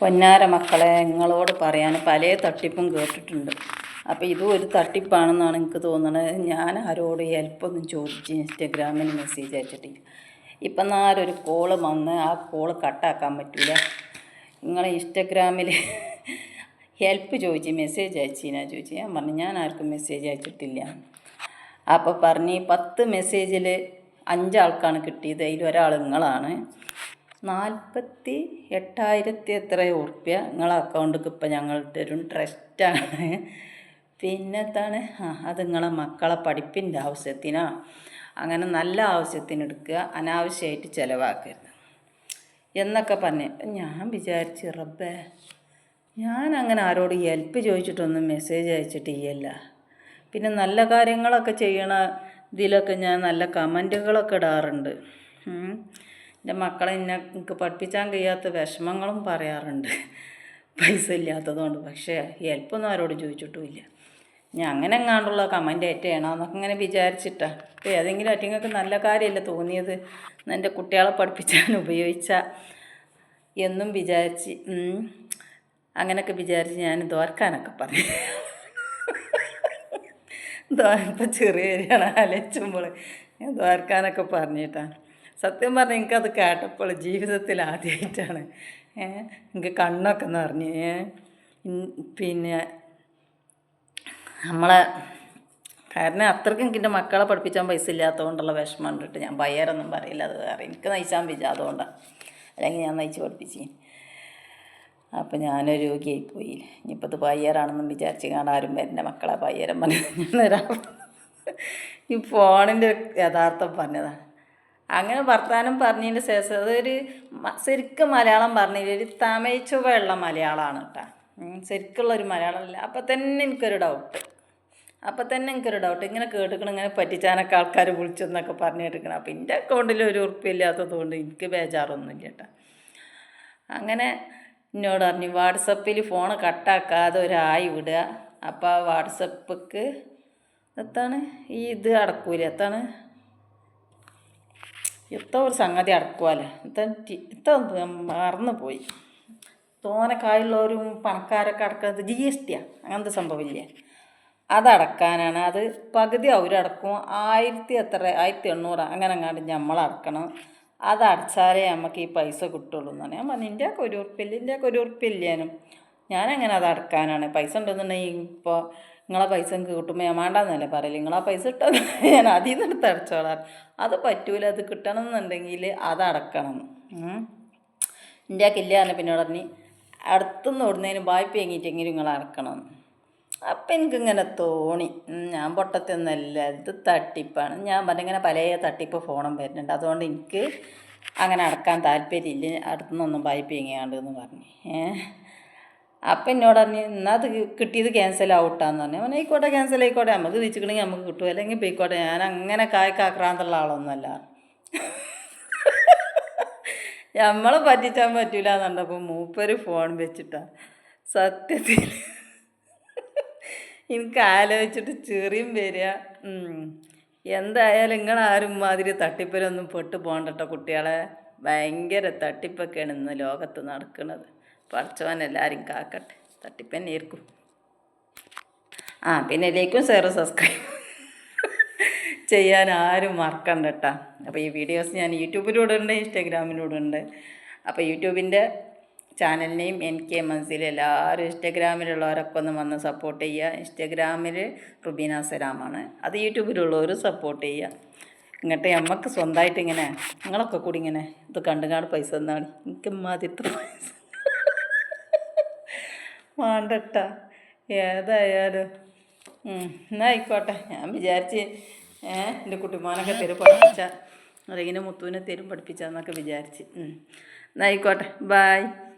പൊന്നാര മക്കളെ നിങ്ങളോട് പറയാൻ പല തട്ടിപ്പും കേട്ടിട്ടുണ്ട്. അപ്പോൾ ഇതും ഒരു തട്ടിപ്പാണെന്നാണ് എനിക്ക് തോന്നുന്നത് ഞാൻ ആരോട് ഹെൽപ്പൊന്നും ചോദിച്ച് ഇൻസ്റ്റഗ്രാമിൽ മെസ്സേജ് അയച്ചിട്ടില്ല. ഇപ്പം നാലൊരു കോൾ വന്ന് ആ കോൾ കട്ടാക്കാൻ പറ്റില്ല നിങ്ങൾ ഇൻസ്റ്റഗ്രാമിൽ ഹെൽപ്പ് ചോദിച്ച് മെസ്സേജ് അയച്ചിനാ ചോദിച്ചു. ഞാൻ പറഞ്ഞു ഞാൻ ആർക്കും മെസ്സേജ് അയച്ചിട്ടില്ല. അപ്പോൾ പറഞ്ഞ് പത്ത് മെസ്സേജിൽ അഞ്ചാൾക്കാണ് കിട്ടിയത്. അതിൽ ഒരാൾ നിങ്ങളാണ്. നാൽപ്പത്തി എട്ടായിരത്തി എത്ര ഉറുപ്പ്യ നിങ്ങളെ അക്കൗണ്ടിക്ക് ഇപ്പം ഞങ്ങൾ തരും. ട്രസ്റ്റാണ് പിന്നെത്താണ് ആ അത് നിങ്ങളെ മക്കളെ പഠിപ്പിന്റെ ആവശ്യത്തിനാ. അങ്ങനെ നല്ല ആവശ്യത്തിന് എടുക്കുക. അനാവശ്യമായിട്ട് ചിലവാക്കരുത്. എന്നൊക്കെ പറഞ്ഞ്. ഞാൻ വിചാരിച്ചു റബ്ബേ ഞാൻ അങ്ങനെ ആരോട് ഹെൽപ്പ് ചോദിച്ചിട്ടൊന്നും മെസ്സേജ് അയച്ചിട്ടില്ല. പിന്നെ നല്ല കാര്യങ്ങളൊക്കെ ചെയ്യണ ഇതിലൊക്കെ ഞാൻ നല്ല കമന്റുകളൊക്കെ ഇടാറുണ്ട്. എന്റെ മക്കളെ എന്നെ എനിക്ക് പഠിപ്പിച്ചാൻ കഴിയാത്ത വിഷമങ്ങളും പറയാറുണ്ട്. പൈസ ഇല്ലാത്തതുകൊണ്ട് പക്ഷേ ഹെൽപ്പൊന്നും ആരോടും ചോദിച്ചിട്ടുമില്ല. ഞാൻ അങ്ങനെ എങ്ങാണ്ടുള്ള കമന്റ് ചെയ്യണമെന്നൊക്കെ ഇങ്ങനെ വിചാരിച്ചിട്ടാണ് ഇപ്പോൾ ഏതെങ്കിലും അറ്റിങ്ങൾക്ക് നല്ല കാര്യമല്ല തോന്നിയത്? എന്റെ കുട്ടികളെ പഠിപ്പിച്ചാൻ ഉപയോഗിച്ച. എന്നും വിചാരിച്ച്. അങ്ങനെയൊക്കെ വിചാരിച്ച് ഞാൻ ദോർക്കാനൊക്കെ പറഞ്ഞു. ഇപ്പം ചെറിയ ആലോചിച്ചുമ്പോൾ ഞാൻ ദ്വാരക്കാനൊക്കെ പറഞ്ഞിട്ടാണ് സത്യം പറഞ്ഞാൽ എനിക്കത് കേട്ടപ്പോൾ ജീവിതത്തിൽ ആദ്യമായിട്ടാണ് എനിക്ക് കണ്ണൊക്കെ നിറഞ്ഞ്. പിന്നെ നമ്മളെ കാരണം അത്രയ്ക്ക് എനിക്ക് എന്റെ മക്കളെ പഠിപ്പിച്ചാൻ പൈസ ഇല്ലാത്തതുകൊണ്ടുള്ള വിഷമം കണ്ടിട്ട് ഞാൻ ഭയരൊന്നും പറയില്ല. അത് വേറെ. എനിക്ക് നയിച്ചാൻ പറ്റില്ല അതുകൊണ്ടാണ് അല്ലെങ്കിൽ ഞാൻ നയിച്ച് പഠിപ്പിച്ചു അപ്പം ഞാനൊരു രോഗിയായി പോയി ഇനിയിപ്പോൾ ഇത് പയ്യരാണെന്നും വിചാരിച്ച് കാണാൻ ആരും എന്റെ മക്കളെ പയ്യരം പറഞ്ഞു വരാം ഈ ഫോണിന്റെ യഥാർത്ഥം പറഞ്ഞതാണ് അങ്ങനെ വർത്തമാനം പറഞ്ഞതിന്റെ ശേഷം അതൊരു ശരിക്കും മലയാളം പറഞ്ഞില്ല? ഒരു തമിഴ് ചുവയുള്ള മലയാളമാണ് കേട്ടോ. ശരിക്കുള്ളൊരു മലയാളമല്ല. അപ്പം തന്നെ എനിക്കൊരു ഡൗട്ട് അപ്പം തന്നെ എനിക്കൊരു ഡൗട്ട് ഇങ്ങനെ കേട്ടിക്കണം ഇങ്ങനെ പറ്റിച്ചാനൊക്കെ ആൾക്കാർ വിളിച്ചെന്നൊക്കെ പറഞ്ഞു കേട്ടിക്കണം. അപ്പം എന്റെ അക്കൗണ്ടിൽ ഒരു ഉറപ്പില്ലാത്തത് കൊണ്ട് എനിക്ക് ബേജാറൊന്നുമില്ല കേട്ടോ. അങ്ങനെ എന്നോട് പറഞ്ഞു വാട്സപ്പിൽ ഫോൺ കട്ടാക്കാതെ ഒരായി വിടുക. അപ്പോൾ ആ വാട്സപ്പിക്ക് എത്താണ്? ഈ ഇത് അടക്കൂല. എത്താണ്? എത്ര ഒരു സംഗതി അടക്കുമല്ലോ ഇത്ത ഇത്ത മറന്നു പോയി തോനെ കായുള്ളവരും പണക്കാരൊക്കെ അടക്കുന്നത് ജി എസ് ടിയാണ് അങ്ങനത്തെ സംഭവമില്ലേ? അതടക്കാനാണ്. അത് പകുതി അവരടക്കും. ആയിരത്തി എത്ര ആയിരത്തി എണ്ണൂറ് അങ്ങനെ അങ്ങാണ്ട് നമ്മളടക്കണം അതടച്ചാലേ നമുക്ക് ഈ പൈസ കിട്ടുള്ളൂ എന്നാണ്. ഞാൻ എന്റെ ഒക്കെ ഒരു ഉറപ്പില്ല എന്റെ ഒക്കെ ഒരു ഉറപ്പില്ലേനും ഞാനങ്ങനെ അത് അടക്കാനാണ് പൈസ ഉണ്ടെന്നുണ്ടെങ്കിൽ ഇപ്പോൾ നിങ്ങളെ പൈസ എനിക്ക് കിട്ടുമ്പോൾ ഞാൻ വേണ്ടെന്നല്ലേ പറയില്ല നിങ്ങളാ പൈസ ഇട്ടാൽ ഞാൻ അതിൽ നിന്ന് എടുത്ത് അടച്ചോളാം. അത് പറ്റൂല. അത് കിട്ടണം എന്നുണ്ടെങ്കിൽ അത്. എന്റെ ആ കല്യാണം പിന്നെ പറഞ്ഞ് അടുത്തുനിന്ന് ഓടുന്നതിന് വായ്പ എങ്ങിയിട്ടെങ്കിലും നിങ്ങൾ അടക്കണം. അപ്പം എനിക്കിങ്ങനെ തോണി ഞാൻ പൊട്ടത്തൊന്നല്ല. ഇത് തട്ടിപ്പാണ്. ഞാൻ പറഞ്ഞിങ്ങനെ പല തട്ടിപ്പ് ഫോണും വരുന്നുണ്ട്. അതുകൊണ്ട് എനിക്ക് അങ്ങനെ അടക്കാൻ താല്പര്യമില്ല. അടുത്തുനിന്നൊന്നും വായ്പ എങ്ങിയാണ്ട് എന്ന് പറഞ്ഞു. ഏഹ് അപ്പം എന്നോട് പറഞ്ഞു എന്നാൽ അത് കിട്ടിയത് ക്യാൻസൽ ആവട്ടാന്ന് പറഞ്ഞു. അവൻ ആയിക്കോട്ടെ ക്യാൻസൽ ആയിക്കോട്ടെ. നമുക്ക് തിരിച്ചിക്കണമെങ്കിൽ നമുക്ക് കിട്ടും. അല്ലെങ്കിൽ പോയിക്കോട്ടെ ഞാൻ അങ്ങനെ കായ്ക്കാക്രാന്തുള്ള ആളൊന്നുമല്ല. നമ്മളെ പറ്റിച്ചാൻ പറ്റൂല എന്നുണ്ടപ്പോൾ മൂപ്പര് ഫോൺ വെച്ചിട്ടാ. സത്യത്തിൽ എനിക്ക് ആലോചിച്ചിട്ട് ചെറിയും വരിക. എന്തായാലും നിങ്ങളാരും മാതിരി തട്ടിപ്പിലൊന്നും പെട്ടു പോകണ്ടട്ടോ കുട്ടികളെ. ഭയങ്കര തട്ടിപ്പൊക്കെയാണ് ഇന്ന് ലോകത്ത് നടക്കുന്നത് പഠിച്ചവൻ എല്ലാവരും കാക്കട്ടെ. തട്ടിപ്പന്നെ ഇരിക്കും ആ പിന്നെ ലൈക്കും ഷെയറും സബ്സ്ക്രൈബ് ചെയ്യാൻ ആരും മറക്കണ്ട കേട്ടോ അപ്പോൾ ഈ വീഡിയോസ് ഞാൻ യൂട്യൂബിലൂടെ ഉണ്ട് ഇൻസ്റ്റാഗ്രാമിലൂടെ ഉണ്ട് അപ്പോൾ യൂട്യൂബിന്റെ ചാനലിനെയും എൻ കെ മൻസിൽ എല്ലാവരും ഇൻസ്റ്റാഗ്രാമിലുള്ളവരൊക്കെ ഒന്ന് വന്ന് സപ്പോർട്ട് ചെയ്യുക. ഇൻസ്റ്റാഗ്രാമിൽ റുബീന സലാമാണ് അത് യൂട്യൂബിലുള്ളവർ സപ്പോർട്ട് ചെയ്യുക. ഇങ്ങോട്ട് നമുക്ക് സ്വന്തമായിട്ട് ഇങ്ങനെ നിങ്ങളൊക്കെ കൂടി ഇങ്ങനെ ഇത് കണ്ടുകാട് പൈസ തന്നാണ് എനിക്ക് മതി ഇത്ര പൈസ വേണ്ടട്ട. ഏതായാലും. എന്നാ ആയിക്കോട്ടെ. ഞാൻ വിചാരിച്ച് ഏ എന്റെ കുട്ടിമാനൊക്കെ തരും പഠിപ്പിച്ച. അല്ലെങ്കിൽ മുത്തുവിനെ തെരും പഠിപ്പിച്ചാന്നൊക്കെ വിചാരിച്ച്. എന്നാ ആയിക്കോട്ടെ. ബായ്